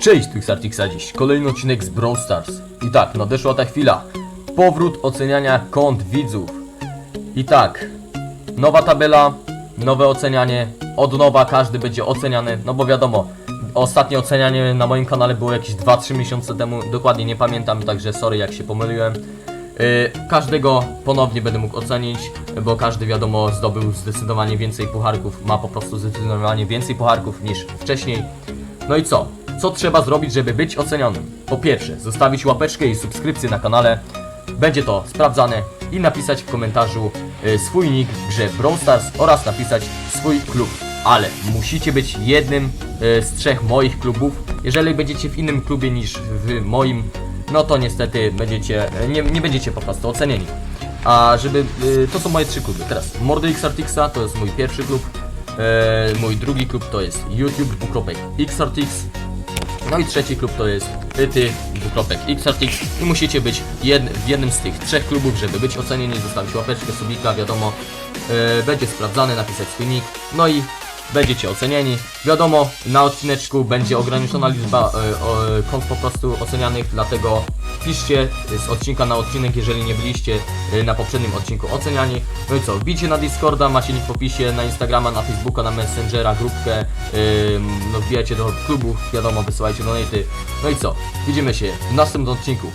Cześć, tu Xartixa dziś. Kolejny odcinek z Brawl Stars. I tak, nadeszła ta chwila. Powrót oceniania kont widzów. I tak, nowa tabela, nowe ocenianie. Od nowa każdy będzie oceniany, no bo wiadomo, ostatnie ocenianie na moim kanale było jakieś 2-3 miesiące temu, dokładnie nie pamiętam, także sorry jak się pomyliłem. Yy, każdego ponownie będę mógł ocenić, bo każdy wiadomo zdobył zdecydowanie więcej pucharków, ma po prostu zdecydowanie więcej pucharków niż wcześniej. No i co? Co trzeba zrobić, żeby być ocenionym? Po pierwsze, zostawić łapeczkę i subskrypcję na kanale. Będzie to sprawdzane i napisać w komentarzu y, swój nick w grze Brawl Stars oraz napisać swój klub. Ale musicie być jednym y, z trzech moich klubów. Jeżeli będziecie w innym klubie niż w moim, no to niestety będziecie, nie, nie będziecie po prostu ocenieni. A żeby, y, to są moje trzy kluby. Teraz Mordy Xartixa to jest mój pierwszy klub. Mój drugi klub to jest YouTube Xartix. No i trzeci klub to jest Ty dwukropek Xartix. I musicie być jed, w jednym z tych trzech klubów, żeby być ocenieni, zostawić łapeczkę, subika, wiadomo. E, będzie sprawdzany, napisać swój nick. No i będziecie ocenieni. Wiadomo, na odcineczku będzie ograniczona liczba o, kont po prostu ocenianych, dlatego piszcie z odcinka na odcinek, jeżeli nie byliście e, na poprzednim odcinku oceniani. No i co, wbijcie na Discorda, macie link w opisie, na Instagrama, na Facebooka, na Messengera, grupkę, no wbijajcie do klubów, wiadomo, wysyłajcie donaty. No i co, widzimy się w następnym odcinku.